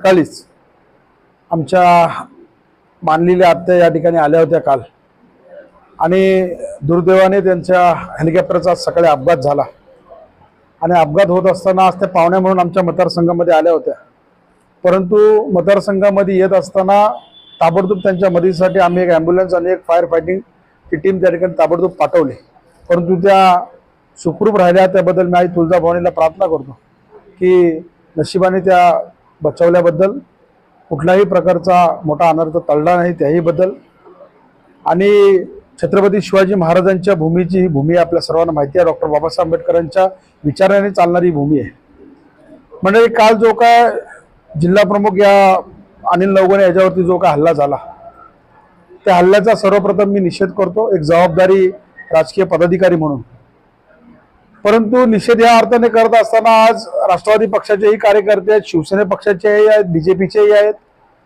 सकाळीच आमच्या मानलेल्या आत्या या ठिकाणी आल्या होत्या काल. आणि दुर्दैवाने त्यांच्या हेलिकॉप्टरचा सकाळी अपघात झाला. आणि अपघात होत असताना आज त्या पाहुण्या म्हणून आमच्या मतदारसंघामध्ये आल्या होत्या. परंतु मतदारसंघामध्ये येत असताना ताबडतोब त्यांच्या मदतीसाठी आम्ही एक ॲम्ब्युलन्स आणि एक फायर फायटिंगची टीम त्या ठिकाणी ताबडतोब पाठवली. परंतु त्या सुखरूप राहिल्या. त्याबद्दल मी आई तुळजाभवानीला प्रार्थना करतो की नशिबाने त्या बचावल्याबद्दल कुठल्याही प्रकारचा मोठा अनर्थ टळला नाही त्याहीबद्दल. आणि छत्रपती शिवाजी महाराजांच्या भूमीची ही भूमी आपल्या सर्वांना माहिती आहे. डॉक्टर बाबासाहेब आंबेडकरांच्या विचाराने चालणारी भूमी आहे. म्हणजे काल जो काय जिल्हा प्रमुख या अनिल नवगणे याच्यावरती जो काय हल्ला झाला त्या हल्ल्याचा सर्वप्रथम मी निषेध करतो. एक जबाबदारी राजकीय पदाधिकारी म्हणून. परंतु निषेध या अर्थाने करत असताना आज राष्ट्रवादी पक्षाचेही कार्यकर्ते आहेत शिवसेने पक्षाचेही आहेत बीजेपीचेही आहेत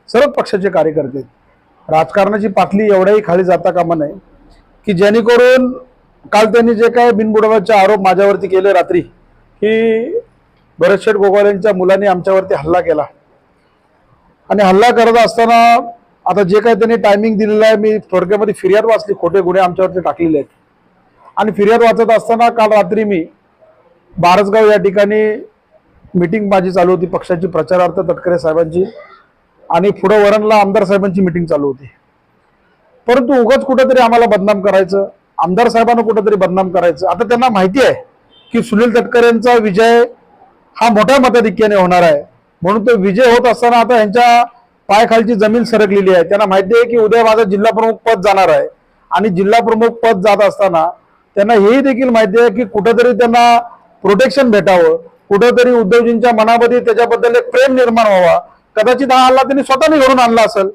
सर्व पक्षाचे कार्यकर्ते आहेत. राजकारणाची पातळी एवढ्याही खाली जाता कामा नये की जेणेकरून काल त्यांनी जे काय बिनबुडवाचे आरोप माझ्यावरती केले रात्री की भरतशेठ गोगावले यांच्या मुलांनी आमच्यावरती हल्ला केला. आणि हल्ला करत असताना आता जे काही त्यांनी टायमिंग दिलेलं आहे मी थोडक्यामध्ये फिर्याद वाचली खोटे गुन्हे आमच्यावरती टाकलेले आहेत. आणि फिर्याद वाचत असताना काल रात्री मी बारसगाव या ठिकाणी मिटिंग माझी चालू होती पक्षाची प्रचारार्थ तटकरे साहेबांची आणि पुढं वरणला आमदार साहेबांची मिटिंग चालू होती. परंतु उगाच कुठेतरी आम्हाला बदनाम करायचं आमदार साहेबांना कुठेतरी बदनाम करायचं. आता त्यांना माहिती आहे की सुनील तटकरेंचा विजय हा मोठ्या मताधिक्याने होणार आहे. म्हणून तो विजय होत असताना आता यांच्या पायाखालची जमीन सरकलेली आहे. त्यांना माहिती आहे की उद्या माझं जिल्हा प्रमुख पद जाणार आहे. आणि जिल्हा प्रमुख पद जात असताना त्यांना हेही देखील माहिती आहे की कुठंतरी त्यांना प्रोटेक्शन भेटावं. कुठंतरी उद्धवजींच्या मनामध्ये त्याच्याबद्दल एक प्रेम निर्माण व्हावा. कदाचित हा हल्ला त्यांनी स्वतःने घडून आणला असेल.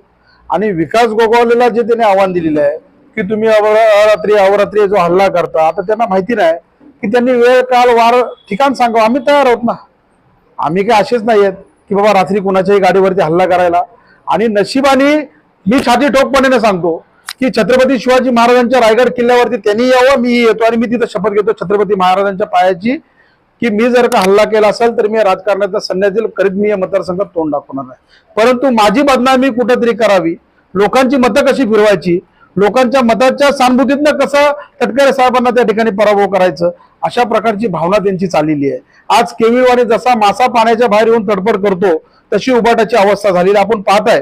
आणि विकास गोगावलेला जे त्यांनी आव्हान दिलेलं आहे की तुम्ही अव- अरात्री अवरात्री जो हल्ला करता आता त्यांना माहिती नाही की त्यांनी वेळ काल वार ठिकाण सांगावं. आम्ही तयार आहोत ना. आम्ही काय असेच नाही आहेत की बाबा रात्री कुणाच्याही गाडीवरती हल्ला करायला. आणि नशिबाने मी छाती ठोकपणे सांगतो की छत्रपती शिवाजी महाराजांच्या रायगड किल्ल्यावरती त्यांनी यावं मी येतो आणि मी तिथं शपथ घेतो छत्रपती महाराजांच्या पायाची की मी जर का हल्ला केला असेल तर मी राजकारणाचा संन्यास करीत मी या मतदारसंघात तोंड दाखवणार नाही परंतु माझी बदनामी कुठेतरी करावी लोकांची मतं कशी फिरवायची लोकांच्या मताच्या सहानुभूतीतनं कसं तटकरे साहेबांना त्या ठिकाणी पराभव करायचं अशा प्रकारची भावना त्यांची चाललेली आहे. आज केविळवाणी जसा मासा पाण्याच्या बाहेर येऊन तडफड करतो तशी उबाटाची अवस्था झालेली आपण पाहत आहे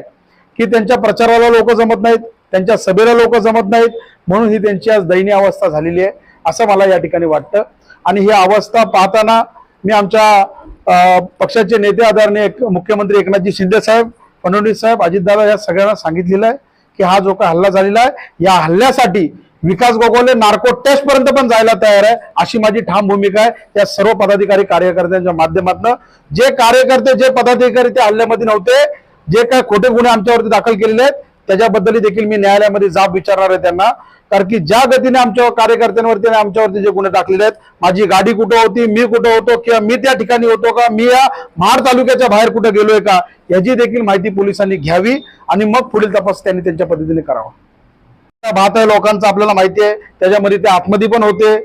की त्यांच्या प्रचाराला लोक जमत नाहीत. त्यांच्या सभेला लोक जमत नाहीत. म्हणून ही त्यांची आज दयनीय अवस्था झालेली आहे असं मला या ठिकाणी वाटतं. आणि ही अवस्था पाहताना मी आमच्या पक्षाचे नेते आदरणीय एक- मुख्यमंत्री एकनाथजी शिंदे साहेब फडणवीस साहेब अजितदादा या सगळ्यांना सांगितलेलं आहे की हा जो काही हल्ला झालेला आहे या हल्ल्यासाठी विकास गोगोले नार्को टेस्ट पर्यंत पण जायला तयार आहे अशी माझी ठाम भूमिका आहे. या सर्व पदाधिकारी कार्यकर्त्यांच्या माध्यमातून जे कार्यकर्ते जे पदाधिकारी त्या हल्ल्यामध्ये नव्हते जे काय खोटे गुन्हे आमच्यावरती दाखल केलेले आहेत त्याच्याबद्दल देखील मी न्यायालयामध्ये जाब विचारणार आहे त्यांना. कारण की ज्या गतीने आमच्या कार्यकर्त्यांवरती आणि आमच्यावरती जे गुन्हे टाकलेले आहेत माझी गाडी कुठं होती मी कुठं होतो किंवा मी त्या ठिकाणी होतो का मी या महाड तालुक्याच्या बाहेर कुठं गेलोय का याची देखील माहिती पोलिसांनी घ्यावी आणि मग पुढील तपास त्यांनी त्यांच्या पद्धतीने करावा. भात आहे लोकांचं आपल्याला माहिती आहे त्याच्यामध्ये ते आतमध्ये पण होते.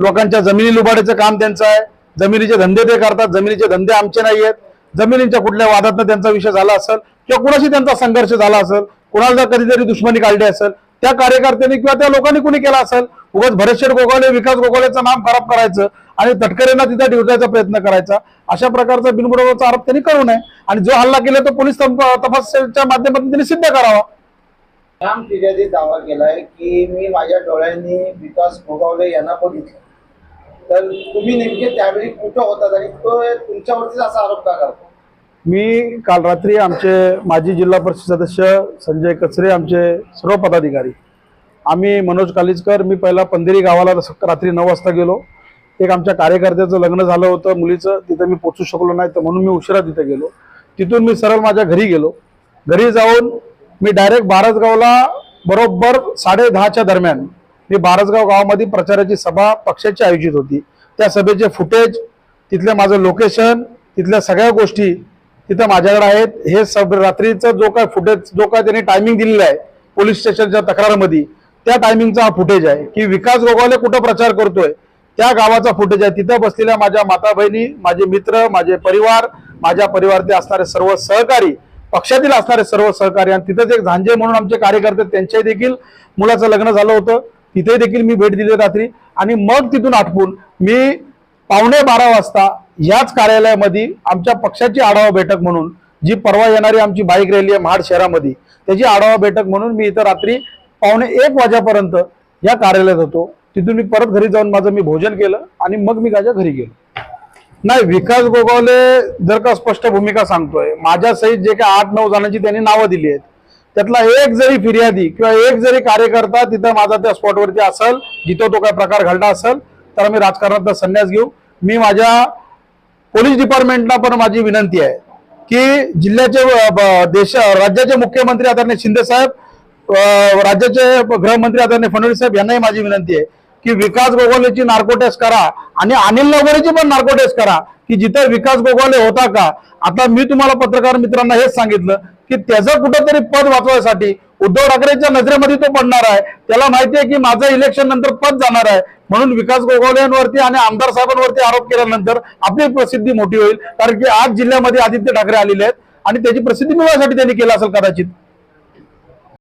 लोकांच्या जमिनी लुबाडायचं काम त्यांचं आहे. जमिनीचे धंदे ते करतात जमिनीचे धंदे आमचे नाही आहेत जमिनींच्या कुठल्या वादातनं त्यांचा विषय झाला असेल किंवा कुणाशी त्यांचा संघर्ष झाला असेल कुणाला कधीतरी दुश्मनी काढली असेल त्या कार्यकर्त्यांनी किंवा त्या लोकांनी कुणी केला असेल उगाच भरतशेठ गोगावले विकास गोगावलेचं नाम खराब करायचं आणि तटकरेंना तिथं ठेवण्याचा प्रयत्न करायचा अशा प्रकारचा बिनबुडवाचा आरोप त्यांनी करू नये. आणि जो हल्ला केला तो पोलीस तपासच्या माध्यमातून त्यांनी सिद्ध करावा. राम फिर्यादी दावा केलाय की मी माझ्या डोळ्यांनी विकास भोगावले यांना बघितलं. तर तुम्ही नेमके त्यावेळी कुठं होतात आणि तो तुमच्यावरतीच असा आरोप का करतो? मी काल रात्री आमचे माजी जिल्हा परिषद सदस्य संजय कचरे आमचे सर्व पदाधिकारी आम्ही मनोज कालिजकर मी पहिला पंधेरी गावाला स- रात्री नऊ वाजता गेलो. एक आमच्या कार्यकर्त्याचं लग्न झालं होतं मुलीचं तिथं मी पोचू शकलो नाही तर म्हणून मी उशिरा तिथे गेलो. तिथून मी सरळ माझ्या घरी गेलो. घरी जाऊन मी डायरेक्ट बारसगावला बरोबर साडे दहाच्या दरम्यान मी बारसगाव गावामध्ये प्रचाराची सभा पक्षाची आयोजित होती. त्या सभेचे फुटेज तिथलं माझं लोकेशन तिथल्या सगळ्या गोष्टी तिथं माझ्याकडे आहेत. हे सब रात्रीचा जो काय फुटेज जो काय त्यांनी टायमिंग दिलेला आहे पोलीस स्टेशनच्या तक्रारमध्ये त्या टायमिंगचा हा फुटेज आहे. की विकास गोगावले कुठं प्रचार करतोय त्या गावाचा फुटेज आहे. तिथं बसलेल्या माझ्या माता बहिणी माझे मित्र माझे परिवार माझ्या परिवारातील असणारे सर्व सहकारी पक्षातील असणारे सर्व सहकारी आणि तिथंच एक झांजे म्हणून आमचे कार्यकर्ते त्यांच्याही देखील मुलाचं लग्न झालं होतं. तिथे देखील मी भेट दिली रात्री. आणि मग तिथून आठवून मी पावणे बारा वाजता याच कार्यालयामध्ये आमच्या पक्षाची आढावा बैठक म्हणून जी परवा येणारी आमची बाईक रॅली आहे महाड शहरामध्ये त्याची आढावा बैठक म्हणून मी इथं रात्री पावणे एक वाजेपर्यंत या कार्यालयात होतो. तिथून मी परत घरी जाऊन माझं मी भोजन केलं आणि मग मी माझ्या घरी गेलो. नाही विकास गोगावले जर का स्पष्ट भूमिका सांगतोय माझ्या सहित जे काही आठ नऊ जणांची त्यांनी नावं दिली आहेत. त्यातला एक जरी फिर्यादी किंवा एक जरी कार्यकर्ता तिथं माझा त्या स्पॉटवरती असेल जिथं तो काय प्रकार घडला असेल तर आम्ही राजकारणात संन्यास घेऊ. मी माझ्या पोलीस डिपार्टमेंटला पण माझी विनंती आहे की जिल्ह्याचे देश राज्याचे मुख्यमंत्री आदरणीय शिंदे साहेब राज्याचे गृहमंत्री आदरणीय फडणवीस साहेब यांनाही माझी विनंती आहे की विकास गोगोलेची नार्को टेस्ट करा आणि अनिल नवरेची पण नार्को टेस्ट करा की जिथे विकास गोगोले होता का? आता मी तुम्हाला पत्रकार मित्रांना हेच सांगितलं की त्याचं कुठंतरी पद वाचवायसाठी उद्धव ठाकरेच्या नजरेमध्ये तो पडणार आहे. त्याला माहिती आहे की माझं इलेक्शन नंतर पद जाणार आहे. म्हणून विकास गोगोलेंवरती आणि आमदार साहेबांवरती आरोप केल्यानंतर आपली प्रसिद्धी मोठी होईल. कारण की आज जिल्ह्यामध्ये आदित्य ठाकरे आलेले आहेत. आणि त्याची प्रसिद्धी मिळवण्यासाठी त्यांनी केलं असेल कदाचित.